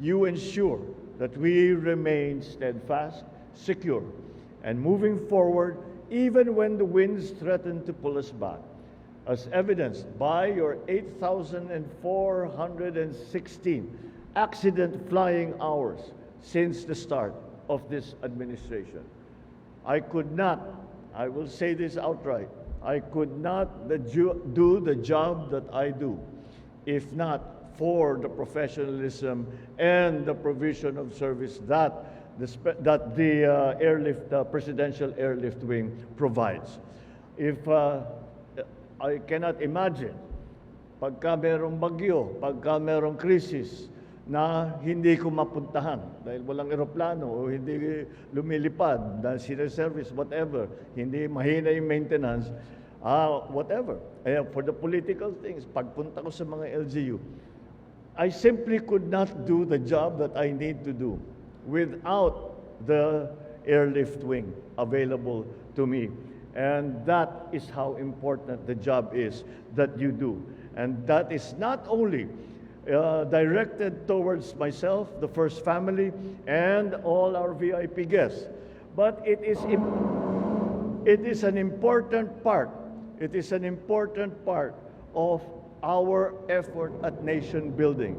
you ensure that we remain steadfast, secure, and moving forward even when the winds threaten to pull us back, as evidenced by your 8,416 accident flying hours since the start of this administration. I could not, I will say this outright, I could not do the job that I do if not for the professionalism and the provision of service that the, that the uh, airlift, uh, presidential airlift wing provides. If uh, I cannot imagine pagka merong bagyo, pagka merong krisis na hindi ko mapuntahan dahil walang eroplano o hindi lumilipad dahil sinaservice, whatever, hindi mahina yung maintenance, ah, whatever. Eh, for the political things, pagpunta ko sa mga LGU, I simply could not do the job that I need to do without the airlift wing available to me. And that is how important the job is that you do. And that is not only uh, directed towards myself, the first family, and all our VIP guests, but it is, it is an important part. It is an important part of our effort at nation building.